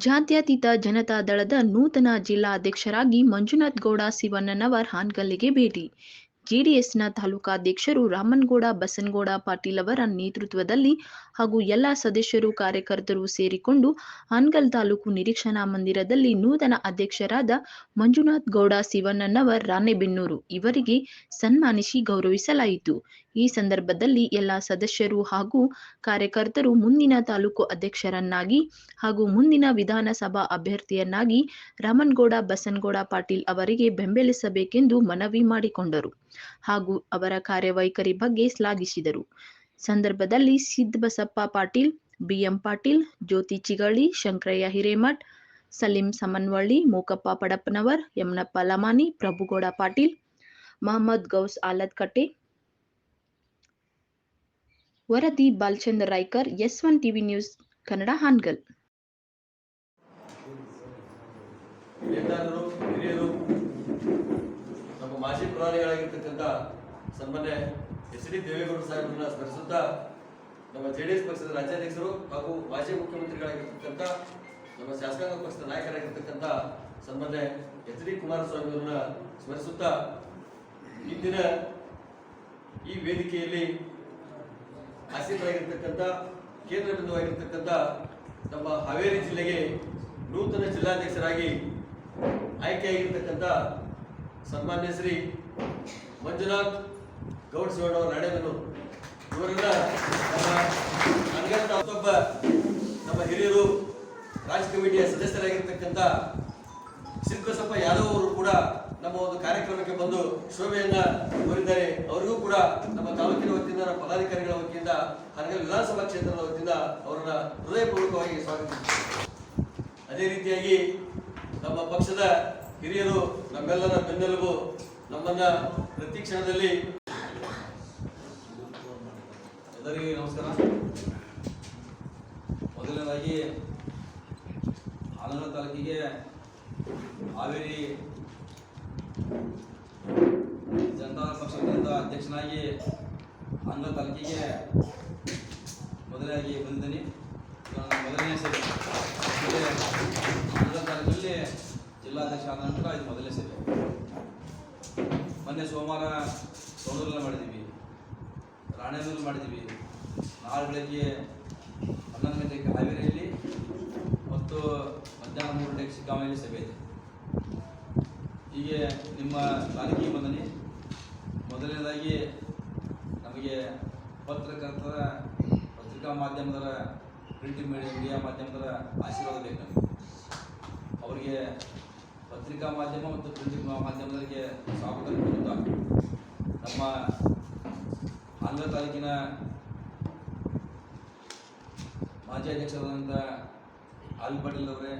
ಜಾತ್ಯತೀತ ಜನತಾ ದಳದ ನೂತನ ಜಿಲ್ಲಾಧ್ಯಕ್ಷರಾಗಿ ಮಂಜುನಾಥ್ ಗೌಡ ಶಿವಣ್ಣನವರ್ ಹಾನಗಲ್ಗೆ ಭೇಟಿ ಜೆಡಿಎಸ್ನ ತಾಲೂಕಾಧ್ಯಕ್ಷರು ರಾಮನ್ಗೌಡ, ಬಸನಗೌಡ, ಪಾಟೀಲ್ ಅವರ ನೇತೃತ್ವದಲ್ಲಿ ಹಾಗೂ ಎಲ್ಲ ಸದಸ್ಯರು, ಕಾರ್ಯಕರ್ತರು ಸೇರಿಕೊಂಡು ಹಾನಗಲ್ ತಾಲೂಕು ನಿರೀಕ್ಷಣಾ ಮಂದಿರದಲ್ಲಿ ನೂತನ ಅಧ್ಯಕ್ಷರಾದ ಮಂಜುನಾಥ್ ಗೌಡ, ಶಿವಣ್ಣನವರ್, ರಾಣೆಬೆನ್ನೂರು ಇವರಿಗೆ ಸನ್ಮಾನಿಸಿ ಗೌರವಿಸಲಾಯಿತು. ಈ ಸಂದರ್ಭದಲ್ಲಿ ಎಲ್ಲ ಸದಸ್ಯರು ಹಾಗೂ ಕಾರ್ಯಕರ್ತರು ಮುಂದಿನ ತಾಲೂಕು ಅಧ್ಯಕ್ಷರನ್ನಾಗಿ ಹಾಗೂ ಮುಂದಿನ ವಿಧಾನಸಭಾ ಅಭ್ಯರ್ಥಿಯನ್ನಾಗಿ ರಾಮನ್ಗೌಡ, ಬಸನಗೌಡ, ಪಾಟೀಲ್ ಅವರಿಗೆ ಬೆಂಬಲಿಸಬೇಕೆಂದು ಮನವಿ ಮಾಡಿಕೊಂಡರು. ಹಾಗೂ ಅವರ ಕಾರ್ಯವೈಖರಿ ಬಗ್ಗೆ ಶ್ಲಾಘಿಸಿದರು. ಸಂದರ್ಭದಲ್ಲಿ ಸಿದ್ದಬಸಪ್ಪ ಪಾಟೀಲ್, ಬಿಎಂ ಪಾಟೀಲ್, ಜ್ಯೋತಿ ಚಿಗಳಿ ಶಂಕರಯ್ಯ ಹಿರೇಮಠ್, ಸಲೀಂ ಸಮನ್ವಳ್ಳಿ, ಮೂಕಪ್ಪ ಪಡಪ್ಪನವರ್, ಯಮನಪ್ಪ ಲಮಾನಿ, ಪ್ರಭುಗೌಡ ಪಾಟೀಲ್, ಮಹಮ್ಮದ್ ಗೌಸ್ ಆಲದ್ಕಟ್ಟೆ, ವರದಿ Balchandra Raikar, S one TV news, Kannada Hangal. ಮಾಜಿ ಪ್ರಧಾನಿಗಳಾಗಿರ್ತಕ್ಕಂಥ ಸನ್ಮಾನ್ಯ ಎಚ್ ಡಿ ದೇವೇಗೌಡ ಸಾಹೇಬರನ್ನ ಸ್ಮರಿಸುತ್ತಾ ನಮ್ಮ ಜೆ ಡಿ ಎಸ್ ಪಕ್ಷದ ರಾಜ್ಯಾಧ್ಯಕ್ಷರು ಹಾಗೂ ಮಾಜಿ ಮುಖ್ಯಮಂತ್ರಿಗಳಾಗಿರ್ತಕ್ಕಂಥ ನಮ್ಮ ಶಾಸಕಾಂಗ ಪಕ್ಷದ ನಾಯಕರಾಗಿರ್ತಕ್ಕಂಥ ಸನ್ಮಾನ್ಯ ಎಚ್ ಡಿ ಕುಮಾರಸ್ವಾಮಿ ಅವರನ್ನ ಸ್ಮರಿಸುತ್ತಾ ಇಂದಿನ ಈ ವೇದಿಕೆಯಲ್ಲಿ ಆಸೀನರಾಗಿರ್ತಕ್ಕಂಥ, ಕೇಂದ್ರ ಬಿಂದುವಾಗಿರ್ತಕ್ಕಂಥ ನಮ್ಮ ಹಾವೇರಿ ಜಿಲ್ಲೆಗೆ ನೂತನ ಜಿಲ್ಲಾಧ್ಯಕ್ಷರಾಗಿ ಆಯ್ಕೆಯಾಗಿರ್ತಕ್ಕಂಥ ಸನ್ಮಾನ್ಯ ಶ್ರೀ ಮಂಜುನಾಥ್ ಗೌಡ್ ಶಿವಣ್ಣವರ ನಾಡೇಬೆನ್ನೂರು ಇವರನ್ನ ನಮ್ಮ ಮತ್ತೊಬ್ಬ ನಮ್ಮ ಹಿರಿಯರು ರಾಜ್ಯ ಕಮಿಟಿಯ ಸದಸ್ಯರಾಗಿರ್ತಕ್ಕಂಥ ಶಿಲ್ಪಸಪ್ಪ ಯಾದವ್ ಅವರು ಕೂಡ ನಮ್ಮ ಒಂದು ಕಾರ್ಯಕ್ರಮಕ್ಕೆ ಬಂದು ಶೋಭೆಯನ್ನ ಕೋರಿದ್ದಾರೆ. ಅವರಿಗೂ ಕೂಡ ನಮ್ಮ ತಾಲೂಕಿನ ವತಿಯಿಂದ, ನಮ್ಮ ಪದಾಧಿಕಾರಿಗಳ ವತಿಯಿಂದ, ಹನಗಲ್ ವಿಧಾನಸಭಾ ಕ್ಷೇತ್ರದ ವತಿಯಿಂದ ಅವರನ್ನ ಹೃದಯಪೂರ್ವಕವಾಗಿ ಸ್ವಾಗತಿಸುತ್ತೇವೆ ಅದೇ ರೀತಿಯಾಗಿ ನಮ್ಮ ಪಕ್ಷದ ಹಿರಿಯರು, ನಮ್ಮೆಲ್ಲರ ಬೆನ್ನೆಲುಬು ನಮ್ಮನ್ನ ಪ್ರತಿ ಕ್ಷಣದಲ್ಲಿ ಎಲ್ಲರಿಗೂ ನಮಸ್ಕಾರ. ಮೊದಲನೇದಾಗಿ ಆಲನ ತಾಲೂಕಿಗೆ ಹಾವೇರಿ ಜನತಾ ಪಕ್ಷದಿಂದ ಅಧ್ಯಕ್ಷನಾಗಿ ಆಂಧ್ರ ತಾಲೂಕಿಗೆ ಮೊದಲಾಗಿ ಬಂದಿದ್ದೀನಿ. ಮೊದಲನೇ ಸರಿ ಆಂಧ್ರ ತಾಲೂಕಲ್ಲಿ ಜಿಲ್ಲಾಧ್ಯಕ್ಷ ಆದ ನಂತರ ಇದು ಮೊದಲೇ ಸಭೆ ಮೊನ್ನೆ ಸೋಮವಾರ ಸೋಣೂರಲ್ಲಿ ಮಾಡಿದ್ದೀವಿ. ರಾಣೇನೂರಲ್ಲಿ ಮಾಡಿದ್ದೀವಿ. ನಾಳೆ ಬೆಳಗ್ಗೆ ಹನ್ನೊಂದು ಗಂಟೆಗೆ ಹಾವೇರಿಯಲ್ಲಿ ಮತ್ತು ಮಧ್ಯಾಹ್ನ ಮೂರು ಗಂಟೆಗೆ ಶಿಗ್ಗಾಂವಿಯಲ್ಲಿ ಸಭೆ ಇದೆ. ಹೀಗೆ ನಿಮ್ಮ ರಾಜಕೀಯ ಬಂದನಿ ಮೊದಲನೇದಾಗಿ ನಮಗೆ ಪತ್ರಕರ್ತರ, ಪತ್ರಿಕಾ ಮಾಧ್ಯಮದರ ಪ್ರಿಂಟ್ ಮೀಡಿಯಾ ಮೀಡಿಯಾ ಮಾಧ್ಯಮದರ ಆಶೀರ್ವಾದ ಬೇಕು ನಮಗೆ. ಅವರಿಗೆ ಪತ್ರಿಕಾ ಮಾಧ್ಯಮ ಮತ್ತು ಪ್ರಿಂಟ್ ಮಾಧ್ಯಮದವರಿಗೆ ಸ್ವಾಗತ ಕೋರುತ್ತಾ ನಮ್ಮ ಆಂಧ್ರ ತಾಲೂಕಿನ ಮಾಜಿ ಅಧ್ಯಕ್ಷರಾದಂಥ ಆಲ್ ಪಾಟೀಲ್ ಅವರೇ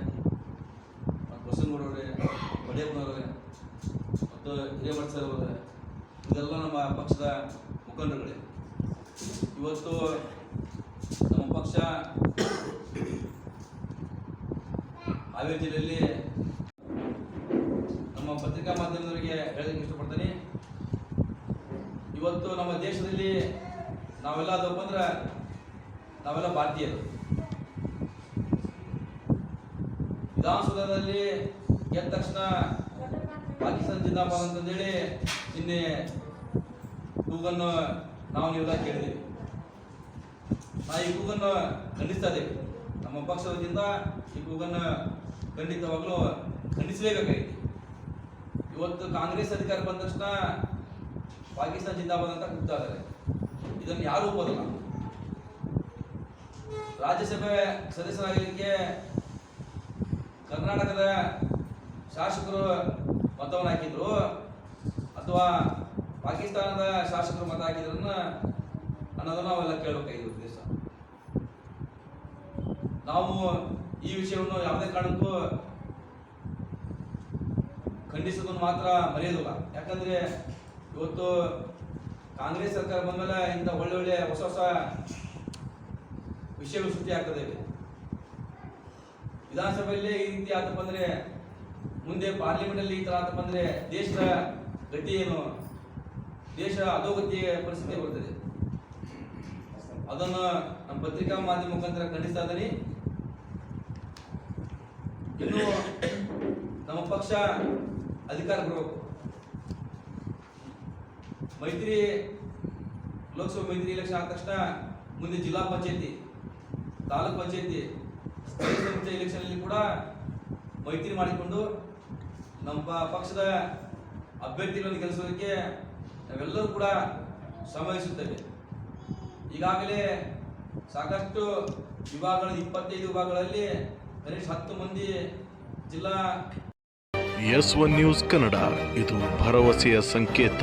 ಮತ್ತು ಬಸನಗೌಡರವರೇ ಬಡೇಪ್ಪನವರೇ ಮತ್ತು ಹಿರೇಮಠ ಸರ್ ಅವರೇ, ಇದೆಲ್ಲ ನಮ್ಮ ಪಕ್ಷದ ಮುಖಂಡರುಗಳೇ. ಇವತ್ತು ನಮ್ಮ ಪಕ್ಷ ಹಾವೇರಿ ಜಿಲ್ಲೆಯಲ್ಲಿ ನಮ್ಮ ಪತ್ರಿಕಾ ಮಾಧ್ಯಮದವರಿಗೆ ಹೇಳೋದಕ್ಕೆ ಇಷ್ಟಪಡ್ತೀನಿ ಇವತ್ತು ನಮ್ಮ ದೇಶದಲ್ಲಿ ನಾವೆಲ್ಲ ಅದು ಬಂದ್ರೆ ನಾವೆಲ್ಲ ಭಾರತೀಯರು. ವಿಧಾನಸೌಧದಲ್ಲಿ ಗೆದ್ದ ತಕ್ಷಣ ಪಾಕಿಸ್ತಾನ ಜಿಂದಾಬಾದ್ ಅಂತಂದೇಳಿ ನಿನ್ನೆ ಕೂಗನ್ನು ನಾವು ನೀವೆಲ್ಲ ಕೇಳಿದ್ದೀವಿ ನಾ ಈ ಕೂಗನ್ನು ಖಂಡಿಸ್ತಾ ಇದ್ದೇವೆ ನಮ್ಮ ಪಕ್ಷದಿಂದ ಈ ಕೂಗನ್ನು ಖಂಡಿತವಾಗ್ಲೂ ಖಂಡಿಸಲೇಬೇಕಾಗಿದೆ ಇವತ್ತು ಕಾಂಗ್ರೆಸ್ ಅಧಿಕಾರ ಬಂದ ತಕ್ಷಣ ಪಾಕಿಸ್ತಾನ ಜಿಂದಾಬಾದ್ ಅಂತ ಕೂಗ್ತಾ ಇದ್ದಾರೆ. ಇದನ್ನು ಯಾರೂ ಒಪ್ಪೋದಿಲ್ಲ. ರಾಜ್ಯಸಭೆ ಸದಸ್ಯರಾಗಲಿಕ್ಕೆ ಕರ್ನಾಟಕದ ಶಾಸಕರು ಮತವನ್ನು ಹಾಕಿದ್ರು ಅಥವಾ ಪಾಕಿಸ್ತಾನದ ಶಾಸಕರು ಮತ ಹಾಕಿದ್ರನ್ನ ಅನ್ನೋದನ್ನ ನಾವೆಲ್ಲ ಕೇಳಬೇಕಾಗಿತ್ತು ದೇಶ ನಾವು ಈ ವಿಷಯವನ್ನು ಯಾವುದೇ ಕಾರಣಕ್ಕೂ ಖಂಡಿಸೋದನ್ನು ಮಾತ್ರ ಮರೆಯೋದಿಲ್ಲ. ಯಾಕಂದ್ರೆ ಇವತ್ತು ಕಾಂಗ್ರೆಸ್ ಸರ್ಕಾರ ಬಂದಮೇಲೆ ಇಂಥ ಒಳ್ಳೆ ಒಳ್ಳೆ ಹೊಸ ಹೊಸ ವಿಷಯಗಳು ಸೃಷ್ಟಿ ಆಗ್ತದೆ. ವಿಧಾನಸಭೆಯಲ್ಲಿ ಈ ರೀತಿ ಆತಪ್ಪ ಅಂದ್ರೆ ಮುಂದೆ ಪಾರ್ಲಿಮೆಂಟ್ ಅಲ್ಲಿ ಈ ತರ ಆತಪ್ಪ ಅಂದ್ರೆ ದೇಶದ ಗತಿ ಏನು? ದೇಶ ಅಧೋಗತಿಯ ಪರಿಸ್ಥಿತಿ ಬರ್ತದೆ. ಅದನ್ನು ನಮ್ಮ ಪತ್ರಿಕಾ ಮಾಧ್ಯಮ ಮುಖಾಂತರ ಖಂಡಿಸ್ತಾ ಇದ್ದೀನಿ. ಇನ್ನು ನಮ್ಮ ಪಕ್ಷ ಅಧಿಕಾರ ಬರಬೇಕು ಮೈತ್ರಿ ಲೋಕಸಭೆ ಮೈತ್ರಿ ಎಲೆಕ್ಷನ್ ಆದ ತಕ್ಷಣ ಮುಂದೆ ಜಿಲ್ಲಾ ಪಂಚಾಯತಿ, ತಾಲೂಕ್ ಪಂಚಾಯತಿ, ಸ್ಥಳೀಯ ಸಂಸ್ಥೆ ಎಲೆಕ್ಷನ್ ಅಲ್ಲಿ ಕೂಡ ಮೈತ್ರಿ ಮಾಡಿಕೊಂಡು ನಮ್ಮ ಪಕ್ಷದ ಅಭ್ಯರ್ಥಿಗಳನ್ನು ಗೆಲ್ಲಿಸೋದಕ್ಕೆ ನಾವೆಲ್ಲರೂ ಕೂಡ ಶ್ರಮವಹಿಸುತ್ತೇವೆ ಈಗಾಗಲೇ ಸಾಕಷ್ಟು ವಿಭಾಗಗಳ ಇಪ್ಪತ್ತೈದು ವಿಭಾಗಗಳಲ್ಲಿ ಕನಿಷ್ಠ ಹತ್ತು ಮಂದಿ ಜಿಲ್ಲಾ ಎಸ್ ಒನ್ ನ್ಯೂಸ್ ಕನ್ನಡ, ಇದು ಭರವಸೆಯ ಸಂಕೇತ.